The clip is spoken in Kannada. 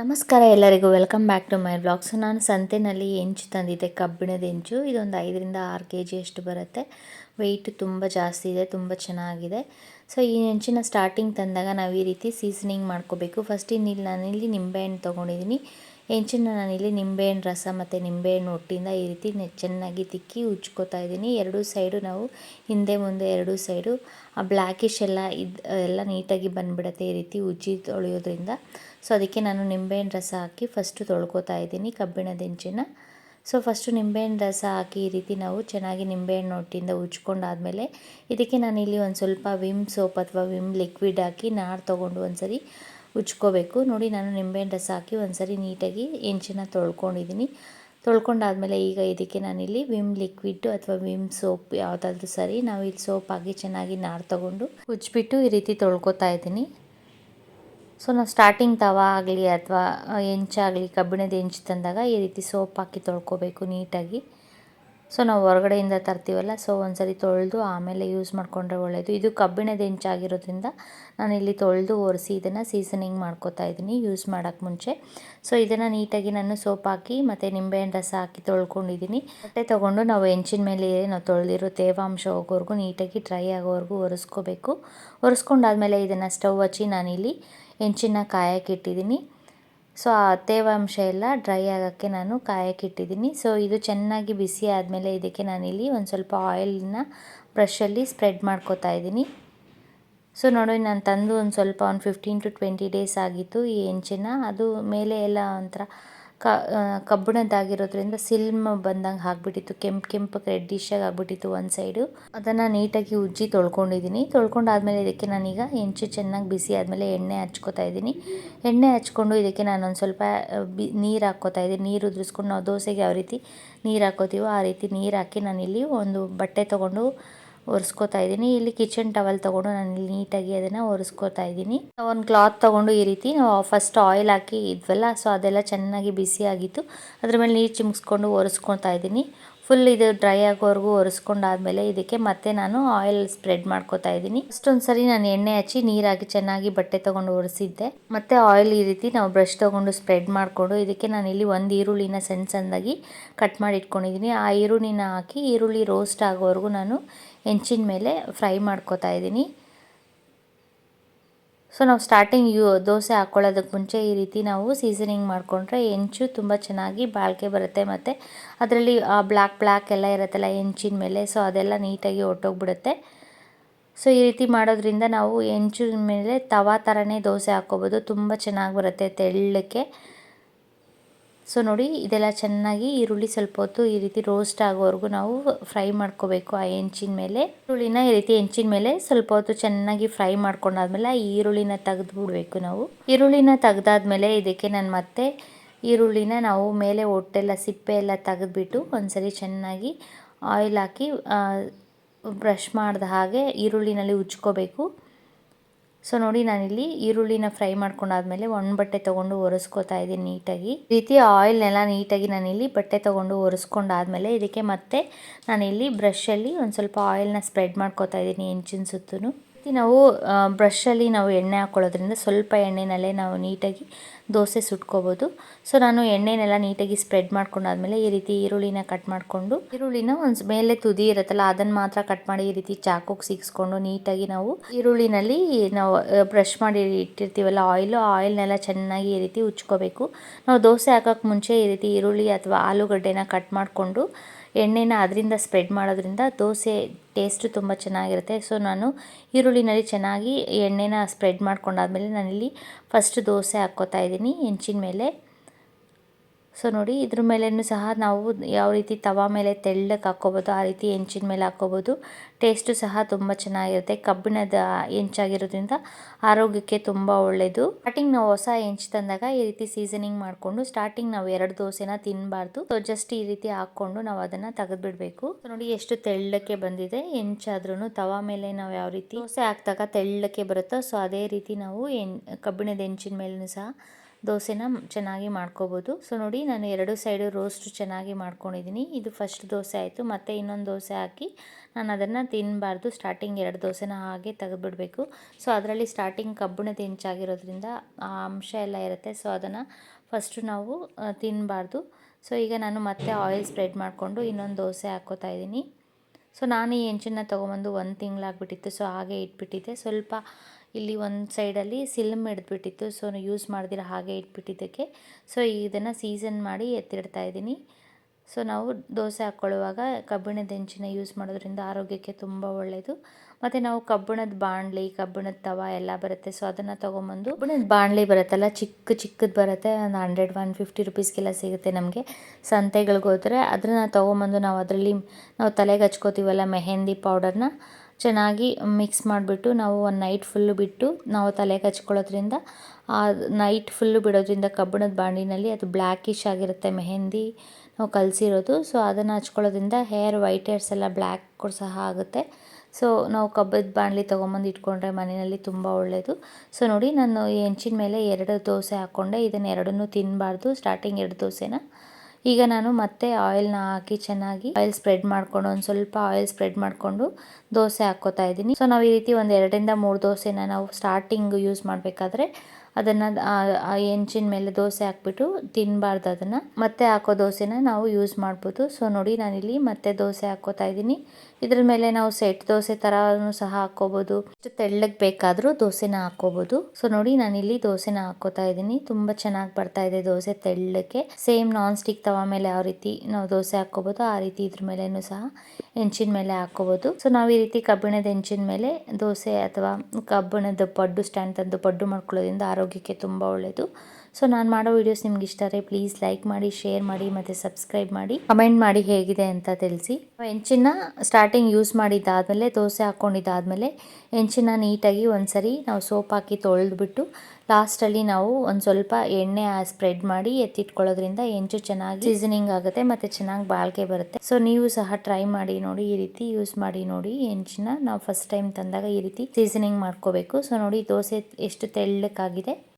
ನಮಸ್ಕಾರ ಎಲ್ಲರಿಗೂ. Welcome back to my blogs ನಾನು ಸಂತೆನಲ್ಲಿ ಹೆಂಚು ತಂದಿದ್ದೆ, ಕಬ್ಬಿಣದ ಹೆಂಚು. ಇದೊಂದು ಐದರಿಂದ ಆರು ಕೆ ಜಿಯಷ್ಟು ಬರುತ್ತೆ. ವೆಯ್ಟ್ ತುಂಬ ಜಾಸ್ತಿ ಇದೆ, ತುಂಬ ಚೆನ್ನಾಗಿದೆ. ಸೊ ಈ ಹೆಂಚಿನ ಸ್ಟಾರ್ಟಿಂಗ್ ತಂದಾಗ ನಾವು ಈ ರೀತಿ ಸೀಸನಿಂಗ್ ಮಾಡ್ಕೋಬೇಕು. ಫಸ್ಟ್ ಇಲ್ಲಿ ನಾನಿಲ್ಲಿ ನಿಂಬೆಹಣ್ಣು ತೊಗೊಂಡಿದ್ದೀನಿ. ಹೆಂಚನ್ನ ನಾನಿಲ್ಲಿ ನಿಂಬೆಹಣ್ಣು ರಸ ಮತ್ತು ನಿಂಬೆಹಣ್ಣು ಒಟ್ಟಿಂದ ಈ ರೀತಿ ಚೆನ್ನಾಗಿ ತಿಕ್ಕಿ ಉಜ್ಕೋತಾ ಇದ್ದೀನಿ. ಎರಡೂ ಸೈಡು ನಾವು ಹಿಂದೆ ಮುಂದೆ ಎರಡೂ ಸೈಡು ಆ ಬ್ಲ್ಯಾಕಿಶ್ ಎಲ್ಲ ಇದು, ಎಲ್ಲ ನೀಟಾಗಿ ಬಂದುಬಿಡತ್ತೆ ಈ ರೀತಿ ಉಜ್ಜಿ ತೊಳೆಯೋದ್ರಿಂದ. ಸೊ ಅದಕ್ಕೆ ನಾನು ನಿಂಬೆಹಣ್ಣು ರಸ ಹಾಕಿ ಫಸ್ಟು ತೊಳ್ಕೊತಾ ಇದ್ದೀನಿ ಕಬ್ಬಿಣದ ಹೆಂಚಿನ. ಸೊ ಫಸ್ಟು ನಿಂಬೆಹಣ್ಣು ರಸ ಹಾಕಿ ಈ ರೀತಿ ನಾವು ಚೆನ್ನಾಗಿ ನಿಂಬೆಹಣ್ಣು ಒಟ್ಟಿಂದ ಉಜ್ಕೊಂಡಾದಮೇಲೆ ಇದಕ್ಕೆ ನಾನಿಲ್ಲಿ ಒಂದು ಸ್ವಲ್ಪ ವಿಮ್ ಸೋಪ್ ಅಥವಾ ವಿಮ್ ಲಿಕ್ವಿಡ್ ಹಾಕಿ ನಾರು ತೊಗೊಂಡು ಒಂದು ಸರಿ ಉಜ್ಕೋಬೇಕು. ನೋಡಿ ನಾನು ನಿಂಬೆಹಣ್ಣು ರಸ ಹಾಕಿ ಒಂದು ಸರಿ ನೀಟಾಗಿ ಹೆಂಚಿನ ತೊಳ್ಕೊಂಡಿದ್ದೀನಿ. ತೊಳ್ಕೊಂಡಾದಮೇಲೆ ಈಗ ಇದಕ್ಕೆ ನಾನಿಲ್ಲಿ ವಿಮ್ ಲಿಕ್ವಿಡ್ ಅಥವಾ ವಿಮ್ ಸೋಪ್ ಯಾವುದಾದ್ರೂ ಸರಿ ನಾವು ಇಲ್ಲಿ ಸೋಪ್ ಹಾಕಿ ಚೆನ್ನಾಗಿ ನಾರು ತೊಗೊಂಡು ಉಜ್ಬಿಟ್ಟು ಈ ರೀತಿ ತೊಳ್ಕೊತಾ ಇದ್ದೀನಿ. ಸೊ ನಾವು ಸ್ಟಾರ್ಟಿಂಗ್ ತವ ಆಗಲಿ ಅಥವಾ ಹೆಂಚಾಗಲಿ ಕಬ್ಬಿಣದ ಹೆಂಚು ತಂದಾಗ ಈ ರೀತಿ ಸೋಪ್ ಹಾಕಿ ತೊಳ್ಕೊಬೇಕು ನೀಟಾಗಿ. ಸೊ ನಾವು ಹೊರಗಡೆಯಿಂದ ತರ್ತೀವಲ್ಲ? ಸೊ ಒಂದ್ಸರಿ ತೊಳೆದು ಆಮೇಲೆ ಯೂಸ್ ಮಾಡಿಕೊಂಡ್ರೆ ಒಳ್ಳೆಯದು ಇದು ಕಬ್ಬಿಣದ ಹೆಂಚಾಗಿರೋದ್ರಿಂದ ಇಲ್ಲಿ ತೊಳೆದು ಒರೆಸಿ ಇದನ್ನು ಸೀಸನಿಂಗ್ ಮಾಡ್ಕೋತಾ ಇದ್ದೀನಿ ಯೂಸ್ ಮಾಡೋಕ್ಕೆ ಮುಂಚೆ. ಸೊ ಇದನ್ನು ನೀಟಾಗಿ ನಾನು ಸೋಪ್ ಹಾಕಿ ಮತ್ತು ನಿಂಬೆಹಣ್ಣು ರಸ ಹಾಕಿ ತೊಳ್ಕೊಂಡಿದ್ದೀನಿ. ಬಟ್ಟೆ ತೊಗೊಂಡು ನಾವು ಹೆಂಚಿನ ಮೇಲೆ ನಾವು ತೊಳೆದಿರೋ ತೇವಾಂಶ ಹೋಗೋವರೆಗೂ ನೀಟಾಗಿ ಡ್ರೈ ಆಗೋವರೆಗೂ ಒರೆಸ್ಕೋಬೇಕು. ಒರೆಸ್ಕೊಂಡಾದ್ಮೇಲೆ ಇದನ್ನು ಸ್ಟವ್ ಹಚ್ಚಿ ನಾನಿಲ್ಲಿ ಹೆಂಚಿನ ಕಾಯಕ್ಕೆ ಇಟ್ಟಿದ್ದೀನಿ. ಸೊ ಆ ತೇವಾಂಶ ಎಲ್ಲ ಡ್ರೈ ಆಗೋಕ್ಕೆ ನಾನು ಕಾಯಕ್ಕೆ ಇಟ್ಟಿದ್ದೀನಿ. ಸೊ ಇದು ಚೆನ್ನಾಗಿ ಬಿಸಿ ಆದಮೇಲೆ ಇದಕ್ಕೆ ನಾನಿಲ್ಲಿ ಒಂದು ಸ್ವಲ್ಪ ಆಯಿಲನ್ನ ಬ್ರಷಲ್ಲಿ ಸ್ಪ್ರೆಡ್ ಮಾಡ್ಕೋತಾ ಇದ್ದೀನಿ. ಸೊ ನೋಡಿ, ನಾನು ತಂದು ಒಂದು ಸ್ವಲ್ಪ ಒಂದು ಫಿಫ್ಟೀನ್ ಟು ಟ್ವೆಂಟಿ ಡೇಸ್ ಆಗಿತ್ತು ಈ ಹೆಂಚಿನ ಅದು ಮೇಲೆ ಎಲ್ಲ ಒಂಥರ ಕಬ್ಬಿಣದ್ದಾಗಿರೋದ್ರಿಂದ ಸಿಲ್ಮ್ ಬಂದಂಗೆ ಆಗಿಬಿಟ್ಟಿತ್ತು. ಕೆಂಪು ಕೆಂಪು, ರೆಡ್ಡಿಶಾಗಿ ಆಗಿಬಿಟ್ಟಿತ್ತು ಒಂದು ಸೈಡು. ಅದನ್ನು ನೀಟಾಗಿ ಉಜ್ಜಿ ತೊಳ್ಕೊಂಡಿದ್ದೀನಿ. ತೊಳ್ಕೊಂಡಾದ್ಮೇಲೆ ಇದಕ್ಕೆ ನಾನೀಗ ಹೆಂಚು ಚೆನ್ನಾಗಿ ಬಿಸಿ ಆದಮೇಲೆ ಎಣ್ಣೆ ಹಚ್ಕೋತಾ ಇದ್ದೀನಿ. ಎಣ್ಣೆ ಹಚ್ಕೊಂಡು ಇದಕ್ಕೆ ನಾನು ಒಂದು ಸ್ವಲ್ಪ ಬಿ, ನೀರು ಹಾಕ್ಕೋತಾ ಇದ್ದೀನಿ. ನೀರು ಉದುರಿಸ್ಕೊಂಡು ನಾವು ದೋಸೆಗೆ ಯಾವ ರೀತಿ ನೀರು ಹಾಕೋತೀವೋ ಆ ರೀತಿ ನೀರು ಹಾಕಿ ನಾನಿಲ್ಲಿ ಒಂದು ಬಟ್ಟೆ ತೊಗೊಂಡು ಒರೆಸ್ಕೋತಾ ಇದ್ದೀನಿ. ಇಲ್ಲಿ ಕಿಚನ್ ಟವಲ್ ತೊಗೊಂಡು ನಾನು ಇಲ್ಲಿ ನೀಟಾಗಿ ಅದನ್ನು ಒರೆಸ್ಕೋತಾ ಇದ್ದೀನಿ. ಒಂದು ಕ್ಲಾತ್ ತೊಗೊಂಡು ಈ ರೀತಿ ನಾವು ಫಸ್ಟ್ ಆಯಿಲ್ ಹಾಕಿ ಇದ್ವಲ್ಲ ಸೊ ಅದೆಲ್ಲ ಚೆನ್ನಾಗಿ ಬಿಸಿ ಆಗಿತ್ತು. ಅದ್ರ ಮೇಲೆ ನೀರು ಚಿಮ್ಸ್ಕೊಂಡು ಒರೆಸ್ಕೊತಾ ಇದ್ದೀನಿ. ಫುಲ್ ಇದು ಡ್ರೈ ಆಗೋವರೆಗೂ ಒರೆಸ್ಕೊಂಡಾದ್ಮೇಲೆ ಇದಕ್ಕೆ ಮತ್ತೆ ನಾನು ಆಯಿಲ್ ಸ್ಪ್ರೆಡ್ ಮಾಡ್ಕೋತಾ ಇದ್ದೀನಿ. ಅಷ್ಟೊಂದು ಸರಿ ನಾನು ಎಣ್ಣೆ ಹಚ್ಚಿ ನೀರಾಗಿ ಚೆನ್ನಾಗಿ ಬಟ್ಟೆ ತೊಗೊಂಡು ಒರೆಸಿದ್ದೆ. ಮತ್ತೆ ಆಯಿಲ್ ಈ ರೀತಿ ನಾವು ಬ್ರಷ್ ತೊಗೊಂಡು ಸ್ಪ್ರೆಡ್ ಮಾಡಿಕೊಂಡು ಇದಕ್ಕೆ ನಾನು ಇಲ್ಲಿ ಒಂದು ಈರುಳ್ಳಿನ ಸಣ್ಣ ಸಣ್ಣದಾಗಿ ಕಟ್ ಮಾಡಿ ಇಟ್ಕೊಂಡಿದ್ದೀನಿ. ಆ ಈರುಳ್ಳಿನ ಹಾಕಿ ಈರುಳ್ಳಿ ರೋಸ್ಟ್ ಆಗೋವರೆಗೂ ನಾನು ಹೆಂಚಿನ ಮೇಲೆ ಫ್ರೈ ಮಾಡ್ಕೋತಾ ಇದ್ದೀನಿ. ಸೊ ನಾವು ಸ್ಟಾರ್ಟಿಂಗ್ ಯು, ದೋಸೆ ಹಾಕ್ಕೊಳ್ಳೋದಕ್ಕೆ ಮುಂಚೆ ಈ ರೀತಿ ನಾವು ಸೀಸನಿಂಗ್ ಮಾಡಿಕೊಂಡ್ರೆ ಹೆಂಚು ತುಂಬ ಚೆನ್ನಾಗಿ ಬಾಳಿಕೆ ಬರುತ್ತೆ ಮತ್ತು ಅದರಲ್ಲಿ, ಆ ಬ್ಲ್ಯಾಕ್ ಬ್ಲ್ಯಾಕ್ ಎಲ್ಲ ಇರುತ್ತಲ್ಲ, ಹೆಂಚಿನ ಮೇಲೆ ಸೊ ಅದೆಲ್ಲ ನೀಟಾಗಿ ಹೊಟ್ಟೋಗ್ಬಿಡುತ್ತೆ ಸೊ ಈ ರೀತಿ ಮಾಡೋದ್ರಿಂದ ನಾವು ಹೆಂಚಿನ ಮೇಲೆ ತವಾ ಥರನೇ ದೋಸೆ ಹಾಕ್ಕೋಬೋದು, ತುಂಬ ಚೆನ್ನಾಗಿ ಬರುತ್ತೆ ತೆಳ್ಳಕ್ಕೆ. ಸೊ ನೋಡಿ, ಇದೆಲ್ಲ ಚೆನ್ನಾಗಿ ಈರುಳ್ಳಿ ಸ್ವಲ್ಪ ಹೊತ್ತು ಈ ರೀತಿ ರೋಸ್ಟ್ ಆಗೋವರೆಗೂ ನಾವು ಫ್ರೈ ಮಾಡ್ಕೋಬೇಕು ಆ ಹೆಂಚಿನ ಮೇಲೆ. ಈರುಳ್ಳಿನ ಈ ರೀತಿ ಹೆಂಚಿನ ಮೇಲೆ ಸ್ವಲ್ಪ ಹೊತ್ತು ಚೆನ್ನಾಗಿ ಫ್ರೈ ಮಾಡ್ಕೊಂಡಾದ್ಮೇಲೆ ಆ ಈರುಳ್ಳಿನ ತೆಗೆದು ಬಿಡಬೇಕು ನಾವು. ಈರುಳ್ಳಿನ ತೆಗ್ದಾದ್ಮೇಲೆ ಇದಕ್ಕೆ ನಾನು ಮತ್ತೆ ಈರುಳ್ಳಿನ ನಾವು ಮೇಲೆ ಹೊಟ್ಟೆಲ್ಲ ಸಿಪ್ಪೆ ಎಲ್ಲ ತೆಗೆದ್ಬಿಟ್ಟು ಒಂದ್ಸರಿ ಚೆನ್ನಾಗಿ ಆಯಿಲ್ ಹಾಕಿ ಬ್ರಷ್ ಮಾಡಿದ ಹಾಗೆ ಈರುಳ್ಳಿನಲ್ಲಿ ಉಜ್ಕೋಬೇಕು. ಸೊ ನೋಡಿ, ನಾನಿಲ್ಲಿ ಈರುಳ್ಳಿನ ಫ್ರೈ ಮಾಡ್ಕೊಂಡಾದ್ಮೇಲೆ ಒಂದು ಬಟ್ಟೆ ತೊಗೊಂಡು ಒರೆಸ್ಕೋತಾ ಇದ್ದೀನಿ ನೀಟಾಗಿ. ರೀತಿ ಆಯಿಲ್ನೆಲ್ಲ ನೀಟಾಗಿ ನಾನಿಲ್ಲಿ ಬಟ್ಟೆ ತೊಗೊಂಡು ಒರೆಸ್ಕೊಂಡಾದ್ಮೇಲೆ ಇದಕ್ಕೆ ಮತ್ತೆ ನಾನಿಲ್ಲಿ ಬ್ರಷಲ್ಲಿ ಒಂದು ಸ್ವಲ್ಪ ಆಯಿಲ್ನ ಸ್ಪ್ರೆಡ್ ಮಾಡ್ಕೋತಾ ಇದ್ದೀನಿ ಹೆಂಚಿನ ಸುತ್ತೂ ನಾವು ಬ್ರಷಲ್ಲಿ ನಾವು ಎಣ್ಣೆ ಹಾಕೊಳ್ಳೋದ್ರಿಂದ ಸ್ವಲ್ಪ ಎಣ್ಣೆನಲ್ಲೇ ನಾವು ನೀಟಾಗಿ ದೋಸೆ ಸುಟ್ಕೋಬೋದು. ಸೊ ನಾನು ಎಣ್ಣೆನೆಲ್ಲ ನೀಟಾಗಿ ಸ್ಪ್ರೆಡ್ ಮಾಡ್ಕೊಂಡಾದ್ಮೇಲೆ ಈ ರೀತಿ ಈರುಳ್ಳಿನ ಕಟ್ ಮಾಡಿಕೊಂಡು, ಈರುಳ್ಳಿನ ಒಂದು ಮೇಲೆ ತುದಿ ಇರುತ್ತಲ್ಲ, ಅದನ್ನು ಮಾತ್ರ ಕಟ್ ಮಾಡಿ ಈ ರೀತಿ ಚಾಕುಗೆ ಸಿಗಿಸ್ಕೊಂಡು ನೀಟಾಗಿ ನಾವು ಈರುಳ್ಳಿನಲ್ಲಿ ನಾವು ಬ್ರಷ್ ಮಾಡಿ ಇಟ್ಟಿರ್ತೀವಲ್ಲ ಆಯಿಲು ಆಯಿಲ್ನೆಲ್ಲ ಚೆನ್ನಾಗಿ ಈ ರೀತಿ ಉಚ್ಕೋಬೇಕು ನಾವು ದೋಸೆ ಹಾಕೋಕ್ಕೆ ಮುಂಚೆ ಈ ರೀತಿ ಈರುಳ್ಳಿ ಅಥವಾ ಆಲೂಗಡ್ಡೆನ ಕಟ್ ಮಾಡಿಕೊಂಡು, ಎಣ್ಣೆನ ಅದರಿಂದ ಸ್ಪ್ರೆಡ್ ಮಾಡೋದ್ರಿಂದ ದೋಸೆ ಟೇಸ್ಟು ತುಂಬ ಚೆನ್ನಾಗಿರುತ್ತೆ. ಸೊ ನಾನು ಈರುಳ್ಳಿನಲ್ಲಿ ಚೆನ್ನಾಗಿ ಎಣ್ಣೆನ ಸ್ಪ್ರೆಡ್ ಮಾಡ್ಕೊಂಡಾದ್ಮೇಲೆ ನಾನಿಲ್ಲಿ ಫಸ್ಟ್ ದೋಸೆ ಹಾಕ್ಕೋತಾ ಇದ್ದೀನಿ ಹೆಂಚಿನ ಮೇಲೆ. ಸೊ ನೋಡಿ, ಇದ್ರ ಮೇಲೆಯೂ ಸಹ ನಾವು ಯಾವ ರೀತಿ ತವಾ ಮೇಲೆ ತೆಳ್ಳಗೆ ಹಾಕ್ಕೋಬೋದು, ಆ ರೀತಿ ಹೆಂಚಿನ ಮೇಲೆ ಹಾಕ್ಕೋಬೋದು ಟೇಸ್ಟು ಸಹ ತುಂಬ ಚೆನ್ನಾಗಿರುತ್ತೆ. ಕಬ್ಬಿಣದ ಹೆಂಚಾಗಿರೋದ್ರಿಂದ ಆರೋಗ್ಯಕ್ಕೆ ತುಂಬ ಒಳ್ಳೆಯದು ಸ್ಟಾರ್ಟಿಂಗ್ ನಾವು ಹೊಸ ಹೆಂಚು ತಂದಾಗ ಈ ರೀತಿ ಸೀಸನಿಂಗ್ ಮಾಡಿಕೊಂಡು ಸ್ಟಾರ್ಟಿಂಗ್ ನಾವು ಎರಡು ದೋಸೆನ ತಿನ್ನಬಾರ್ದು ಸೊ ಜಸ್ಟ್ ಈ ರೀತಿ ಹಾಕ್ಕೊಂಡು ನಾವು ಅದನ್ನು ತೆಗೆದುಬಿಡಬೇಕು. ನೋಡಿ ಎಷ್ಟು ತೆಳ್ಳಕ್ಕೆ ಬಂದಿದೆ. ಹೆಂಚಾದ್ರೂ ತವಾ ಮೇಲೆ ನಾವು ಯಾವ ರೀತಿ ದೋಸೆ ಹಾಕಿದಾಗ ತೆಳ್ಳಕ್ಕೆ ಬರುತ್ತೋ ಸೊ ಅದೇ ರೀತಿ ನಾವು ಕಬ್ಬಿಣದ ಹೆಂಚಿನ ಮೇಲೂ ಸಹ ದೋಸೆನ ಚೆನ್ನಾಗಿ ಮಾಡ್ಕೋಬೋದು. ಸೊ ನೋಡಿ ನಾನು ಎರಡು ಸೈಡು ರೋಸ್ಟು ಚೆನ್ನಾಗಿ ಮಾಡ್ಕೊಂಡಿದ್ದೀನಿ. ಇದು ಫಸ್ಟ್ ದೋಸೆ ಆಯಿತು. ಮತ್ತು ಇನ್ನೊಂದು ದೋಸೆ ಹಾಕಿ ನಾನು ಅದನ್ನು ತಿನ್ನಬಾರ್ದು ಸ್ಟಾರ್ಟಿಂಗ್ ಎರಡು ದೋಸೆನ ಹಾಗೆ ತೆಗೆದುಬಿಡಬೇಕು. ಸೊ ಅದರಲ್ಲಿ ಸ್ಟಾರ್ಟಿಂಗ್ ಕಬ್ಬಿಣದ ಹೆಂಚಾಗಿರೋದ್ರಿಂದ ಆ ಅಂಶ ಎಲ್ಲ ಇರುತ್ತೆ. ಸೊ ಅದನ್ನು ಫಸ್ಟು ನಾವು ತಿನ್ನಬಾರ್ದು ಸೊ ಈಗ ನಾನು ಮತ್ತೆ ಆಯಿಲ್ ಸ್ಪ್ರೆಡ್ ಮಾಡಿಕೊಂಡು ಇನ್ನೊಂದು ದೋಸೆ ಹಾಕೋತಾ ಇದ್ದೀನಿ. ಸೊ ನಾನು ಈ ಹೆಂಚನ್ನು ತೊಗೊಂಬಂದು ಒಂದು ತಿಂಗಳಾಗ್ಬಿಟ್ಟಿತ್ತು. ಸೊ ಹಾಗೆ ಇಟ್ಬಿಟ್ಟಿದ್ದೆ. ಸ್ವಲ್ಪ ಇಲ್ಲಿ ಒಂದು ಸೈಡಲ್ಲಿ ಸಿಲ್ಮ್ ಹಿಡಿದ್ಬಿಟ್ಟಿತ್ತು. ಸೊ ಯೂಸ್ ಮಾಡ್ದಿರ ಹಾಗೆ ಇಟ್ಬಿಟ್ಟಿದ್ದಕ್ಕೆ. ಸೊ ಇದನ್ನು ಸೀಸನ್ ಮಾಡಿ ಎತ್ತಿಡ್ತಾ ಇದ್ದೀನಿ. ಸೊ ನಾವು ದೋಸೆ ಹಾಕ್ಕೊಳ್ಳುವಾಗ ಕಬ್ಬಿಣದ ಹೆಂಚಿನ ಯೂಸ್ ಮಾಡೋದ್ರಿಂದ ಆರೋಗ್ಯಕ್ಕೆ ತುಂಬ ಒಳ್ಳೆಯದು ಮತ್ತು ನಾವು ಕಬ್ಬಿಣದ ಬಾಣಲಿ, ಕಬ್ಬಿಣದ ತವ ಎಲ್ಲ ಬರುತ್ತೆ. ಸೊ ಅದನ್ನು ತೊಗೊಂಬಂದು ಕಬ್ಬಿಣದ ಬಾಣಲಿ ಬರುತ್ತಲ್ಲ, ಚಿಕ್ಕ ಚಿಕ್ಕದು ಬರುತ್ತೆ. ಒಂದು ಹಂಡ್ರೆಡ್ ಒನ್ ಫಿಫ್ಟಿ ರುಪೀಸ್ಗೆಲ್ಲ ಸಿಗುತ್ತೆ ನಮಗೆ. ಸಂತೆಗಳಿಗೆ ಹೋದರೆ ಅದನ್ನು ತೊಗೊಂಬಂದು ನಾವು ಅದರಲ್ಲಿ ನಾವು ತಲೆಗೆ ಹಚ್ಕೋತೀವಲ್ಲ, ಮೆಹೆಂದಿ ಪೌಡರ್ನ ಚೆನ್ನಾಗಿ ಮಿಕ್ಸ್ ಮಾಡಿಬಿಟ್ಟು ನಾವು ಒಂದು ನೈಟ್ ಫುಲ್ಲು ಬಿಟ್ಟು ನಾವು ತಲೆಗೆ ಹಚ್ಕೊಳ್ಳೋದ್ರಿಂದ ಆ ನೈಟ್ ಫುಲ್ಲು ಬಿಡೋದ್ರಿಂದ ಕಬ್ಬಿಣದ ಬಾಂಡಿನಲ್ಲಿ ಅದು ಬ್ಲ್ಯಾಕಿಶ್ ಆಗಿರುತ್ತೆ ಮೆಹೆಂದಿ ನಾವು ಕಲಸಿರೋದು. ಸೊ ಅದನ್ನು ಹಚ್ಕೊಳ್ಳೋದ್ರಿಂದ ಹೇರ್ ವೈಟ್ ಹೇರ್ಸ್ ಎಲ್ಲ ಬ್ಲ್ಯಾಕ್ ಸಹ ಆಗುತ್ತೆ. ಸೊ ನಾವು ಕಬ್ಬದ ಬಾಣಲಿ ತೊಗೊಂಬಂದು ಇಟ್ಕೊಂಡ್ರೆ ಮನೆಯಲ್ಲಿ ತುಂಬ ಒಳ್ಳೆಯದು ಸೊ ನೋಡಿ ನಾನು ಹೆಂಚಿನ ಮೇಲೆ ಎರಡು ದೋಸೆ ಹಾಕ್ಕೊಂಡೆ. ಇದನ್ನು ಎರಡನ್ನೂ ತಿನ್ನಬಾರ್ದು ಸ್ಟಾರ್ಟಿಂಗ್ ಎರಡು ದೋಸೆನ? ಈಗ ನಾನು ಮತ್ತೆ ಆಯಿಲ್ನ ಹಾಕಿ ಚೆನ್ನಾಗಿ ಆಯಿಲ್ ಸ್ಪ್ರೆಡ್ ಮಾಡ್ಕೊಂಡು ಒಂದು ಸ್ವಲ್ಪ ಆಯಿಲ್ ಸ್ಪ್ರೆಡ್ ಮಾಡಿಕೊಂಡು ದೋಸೆ ಹಾಕ್ಕೋತಾ ಇದ್ದೀನಿ. ಸೊ ನಾವು ಈ ರೀತಿ ಒಂದು ಎರಡರಿಂದ ಮೂರು ದೋಸೆನ ನಾವು ಸ್ಟಾರ್ಟಿಂಗ್ ಯೂಸ್ ಮಾಡಬೇಕಾದ್ರೆ ಅದನ್ನು, ಆ ಹೆಂಚಿನ ಮೇಲೆ ದೋಸೆ ಹಾಕ್ಬಿಟ್ಟು ತಿನ್ನಬಾರ್ದು ಅದನ್ನು. ಮತ್ತೆ ಹಾಕೋ ದೋಸೆನ ನಾವು ಯೂಸ್ ಮಾಡ್ಬೋದು. ಸೊ ನೋಡಿ ನಾನಿಲ್ಲಿ ಮತ್ತೆ ದೋಸೆ ಹಾಕೋತಾ ಇದ್ದೀನಿ. ಇದ್ರ ಮೇಲೆ ನಾವು ಸೆಟ್ ದೋಸೆ ಥರನೂ ಸಹ ಹಾಕ್ಕೋಬೋದು ಎಷ್ಟು ತೆಳ್ಳಗೆ ಬೇಕಾದರೂ ದೋಸೆನ ಹಾಕ್ಕೋಬೋದು ಸೊ ನೋಡಿ ನಾನಿಲ್ಲಿ ದೋಸೆನ ಹಾಕೋತಾ ಇದ್ದೀನಿ. ತುಂಬ ಚೆನ್ನಾಗಿ ಬರ್ತಾ ಇದೆ ದೋಸೆ ತೆಳ್ಳಕ್ಕೆ ಸೇಮ್ ನಾನ್ ಸ್ಟಿಕ್ ತವ ಮೇಲೆ ಯಾವ ರೀತಿ ನಾವು ದೋಸೆ ಹಾಕ್ಕೋಬೋದು ಆ ರೀತಿ ಇದ್ರ ಮೇಲೇನು ಸಹ ಹೆಂಚಿನ ಮೇಲೆ ಹಾಕ್ಕೋಬೋದು ಸೊ ನಾವು ಈ ರೀತಿ ಕಬ್ಬಿಣದ ಹೆಂಚಿನ ಮೇಲೆ ದೋಸೆ ಅಥವಾ ಕಬ್ಬಿಣದ ಪಡ್ಡು ಸ್ಟ್ಯಾಂಡ್ ತಂದು ಪಡ್ಡು ಮಾಡ್ಕೊಳ್ಳೋದ್ರಿಂದ ಆರೋಗ್ಯಕ್ಕೆ ತುಂಬ ಒಳ್ಳೆಯದು ಸೊ ನಾನು ಮಾಡೋ ವೀಡಿಯೋಸ್ ನಿಮ್ಗೆ ಇಷ್ಟ ಆದರೆ ಪ್ಲೀಸ್ ಲೈಕ್ ಮಾಡಿ ಶೇರ್ ಮಾಡಿ, ಮತ್ತು ಸಬ್ಸ್ಕ್ರೈಬ್ ಮಾಡಿ. ಕಮೆಂಟ್ ಮಾಡಿ ಹೇಗಿದೆ ಅಂತ ತಿಳಿಸಿ. ಹೆಂಚಿನ ಸ್ಟಾರ್ಟಿಂಗ್ ಯೂಸ್ ಮಾಡಿದ್ದಾದಮೇಲೆ, ದೋಸೆ ಹಾಕ್ಕೊಂಡಿದ್ದಾದಮೇಲೆ ಹೆಂಚಿನ ನೀಟಾಗಿ ಒಂದ್ಸರಿ ನಾವು ಸೋಪ್ ಹಾಕಿ ತೊಳೆದ್ಬಿಟ್ಟು ಲಾಸ್ಟಲ್ಲಿ ನಾವು ಒಂದು ಸ್ವಲ್ಪ ಎಣ್ಣೆ ಸ್ಪ್ರೆಡ್ ಮಾಡಿ ಎತ್ತಿಟ್ಕೊಳ್ಳೋದ್ರಿಂದ ಹೆಂಚು ಚೆನ್ನಾಗಿ ಸೀಸನಿಂಗ್ ಆಗುತ್ತೆ ಮತ್ತು ಚೆನ್ನಾಗಿ ಬಾಳ್ಕೆ ಬರುತ್ತೆ. ಸೊ ನೀವು ಸಹ ಟ್ರೈ ಮಾಡಿ ನೋಡಿ, ಈ ರೀತಿ ಯೂಸ್ ಮಾಡಿ ನೋಡಿ ಹೆಂಚಿನ ನಾವು ಫಸ್ಟ್ ಟೈಮ್ ತಂದಾಗ ಈ ರೀತಿ ಸೀಸನಿಂಗ್ ಮಾಡ್ಕೋಬೇಕು. ಸೊ ನೋಡಿ ದೋಸೆ ಎಷ್ಟು ತೆಳ್ಳಕ್ಕಾಗಿದೆ